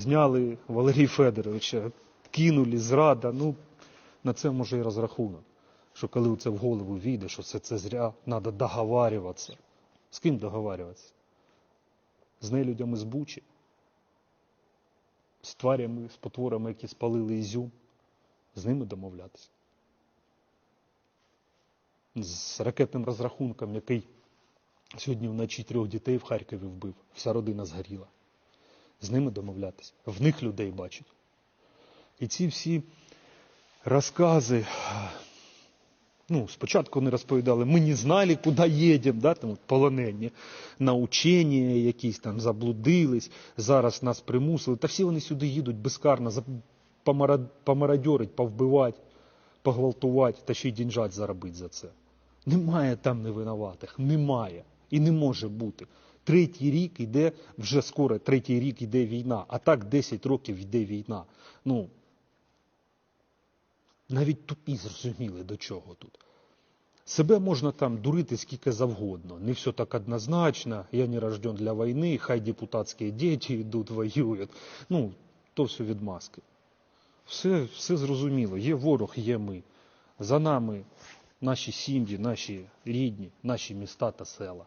Зняли Валерія Федоровича, кинули, зрада. Ну, на це може і розрахунок. Що коли це в голову війде, що це, це зря, треба договарюватися. З ким договарюватися? З нелюдями з Бучі? З тварями, з потворами, які спалили Ізюм? З ними домовлятися? З ракетним розрахунком, який сьогодні вночі трьох дітей в Харкові вбив, вся родина згоріла. З ними домовлятися, в них людей бачить. І ці всі розкази, ну, спочатку вони розповідали, ми не знали, куди їдемо, да, там, полонені, на учення якісь там заблудились, зараз нас примусили. Та всі вони сюди їдуть безкарно, помародьорить, повбивати, погвалтувати та ще й дінжать заробити за це. Немає там невинуватих, немає і не може бути. Третій рік іде, вже скоро третій рік іде війна, а так 10 років йде війна. Ну, навіть тупі зрозуміли до чого тут. Себе можна там дурити скільки завгодно. Не все так однозначно. Я не рожден для війни, хай депутатські діти йдуть, воюють. Ну, то все відмазки. Все, все зрозуміло. Є ворог, є ми. За нами наші сім'ї, наші рідні, наші міста та села.